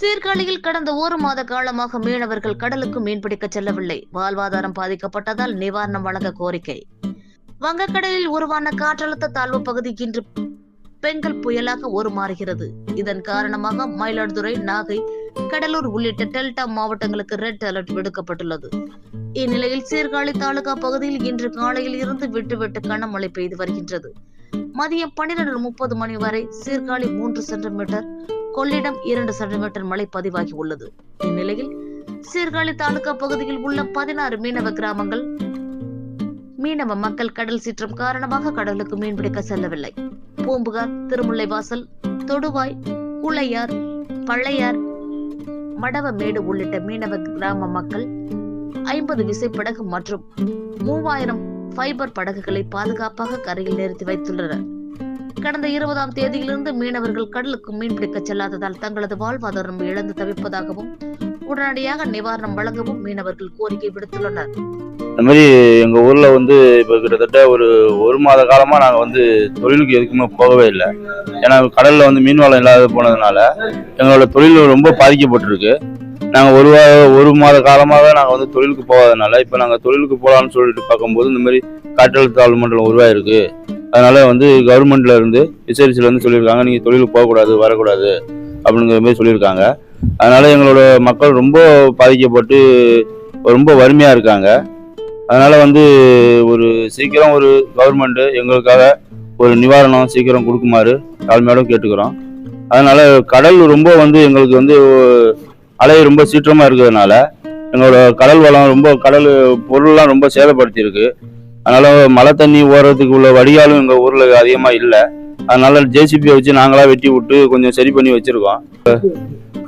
சீர்காழியில் கடந்த ஒரு மாத காலமாக மீனவர்கள் கடலுக்கு மீன்பிடிக்க செல்லவில்லை. வாழ்வாதாரம் பாதிக்கப்பட்டதால் நிவாரணம் வழங்க கோரிக்கை. வங்கக்கடலில் உருவான காற்றழுத்த தாழ்வு பகுதி இன்று பெங்கல் புயலாக உருமாறுகிறது. இதன் காரணமாக மயிலாடுதுறை நாகை கடலூர் உள்ளிட்ட டெல்டா மாவட்டங்களுக்கு ரெட் அலர்ட் விடுக்கப்பட்டுள்ளது. இந்நிலையில் சீர்காழி தாலுகா பகுதியில் இன்று காலையில் இருந்து விட்டு விட்டு கனமழை பெய்து வருகின்றது. மதியம் பன்னிரண்டு முப்பது மணி வரை சீர்காழி மூன்று சென்டிமீட்டர் கொள்ளிடம் இரண்டு சென்டிமீட்டர் மழை பதிவாகி உள்ளது. இந்நிலையில் சீர்காழி தாலுகா பகுதியில் உள்ள பதினாறு மீனவ கிராமங்கள் மீனவ மக்கள் கடல் சீற்றம் காரணமாக கடலுக்கு மீன்பிடிக்க செல்லவில்லை. பூம்புகார் திருமுல்லைவாசல் தொடுவாய் குளையார் பழையார் மடவமேடு உள்ளிட்ட மீனவ கிராம மக்கள் ஐம்பது விசைப்படகு மற்றும் மூவாயிரம் ஃபைபர் படகுகளை பாதுகாப்பாக கரையில் நிறுத்தி வைத்துள்ளனர். கடந்த இருபதாம் தேதியிலிருந்து மீனவர்கள் கடலுக்கு மீன்பிடிக்க செல்லாததால் தங்களது வாழ்வாதாரம் இழந்து தவிப்பதாகவும் உடனடியாக நிவாரணம் வழங்கவும் மீனவர்கள் கோரிக்கை விடுத்துள்ளனர். இந்த மாதிரி எங்கள் ஊரில் வந்து இப்போ கிட்டத்தட்ட ஒரு ஒரு மாத காலமாக நாங்கள் வந்து தொழிலுக்கு எதுக்குமே போகவே இல்லை. ஏன்னா கடலில் வந்து மீன் வளம் இல்லாத போனதுனால எங்களோட தொழில் ரொம்ப பாதிக்கப்பட்டிருக்கு. நாங்கள் ஒரு வா ஒரு மாத காலமாக நாங்கள் வந்து தொழிலுக்கு போகாதனால இப்போ நாங்கள் தொழிலுக்கு போகலான்னு சொல்லிட்டு பார்க்கும்போது இந்த மாதிரி காற்றழுத்த தாழ்வு மண்டலம் உருவாயிருக்கு. அதனால வந்து கவர்மெண்ட்ல இருந்து எஸ்எல்சியில் இருந்து சொல்லியிருக்காங்க நீங்கள் தொழிலுக்கு போகக்கூடாது வரக்கூடாது அப்படிங்கிற மாதிரி சொல்லியிருக்காங்க. அதனால எங்களோட மக்கள் ரொம்ப பாதிக்கப்பட்டு ரொம்ப வறுமையாக இருக்காங்க. அதனால வந்து ஒரு சீக்கிரம் ஒரு கவர்மெண்ட் எங்களுக்காக ஒரு நிவாரணம் சீக்கிரம் கொடுக்குமாறு தாழ்மையோட கேட்டுக்கிறோம். அதனால கடல் ரொம்ப வந்து எங்களுக்கு வந்து அலை ரொம்ப சீற்றமா இருக்கிறதுனால எங்களோட கடல் வளம் ரொம்ப கடல் பொருள்லாம் ரொம்ப சேதப்படுத்தியிருக்கு. அதனால மழை தண்ணி ஓடுறதுக்கு உள்ள வடிகாலும் எங்க ஊர்ல அதிகமா இல்லை. அதனால ஜேசிபியை வச்சு நாங்களா வெட்டி விட்டு கொஞ்சம் சரி பண்ணி வச்சிருக்கோம்.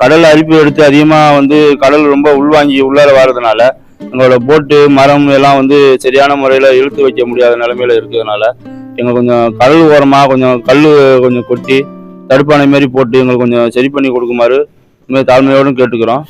கடல் அரிப்பு எடுத்து அதிகமா வந்து கடல் ரொம்ப உள்வாங்கி உள்ளார வர்றதுனால எங்களோட போட்டு மரம் எல்லாம் வந்து சரியான முறையில் இழுத்து வைக்க முடியாத நிலைமையில இருக்கிறதுனால எங்களுக்கு கொஞ்சம் கடல் ஓரமாக கொஞ்சம் கல் கொஞ்சம் கொட்டி தடுப்பானை மாரி போட்டு எங்களுக்கு கொஞ்சம் சரி பண்ணி கொடுக்குமாறு இந்த தாழ்மையோடும் கேட்டுக்கிறோம்.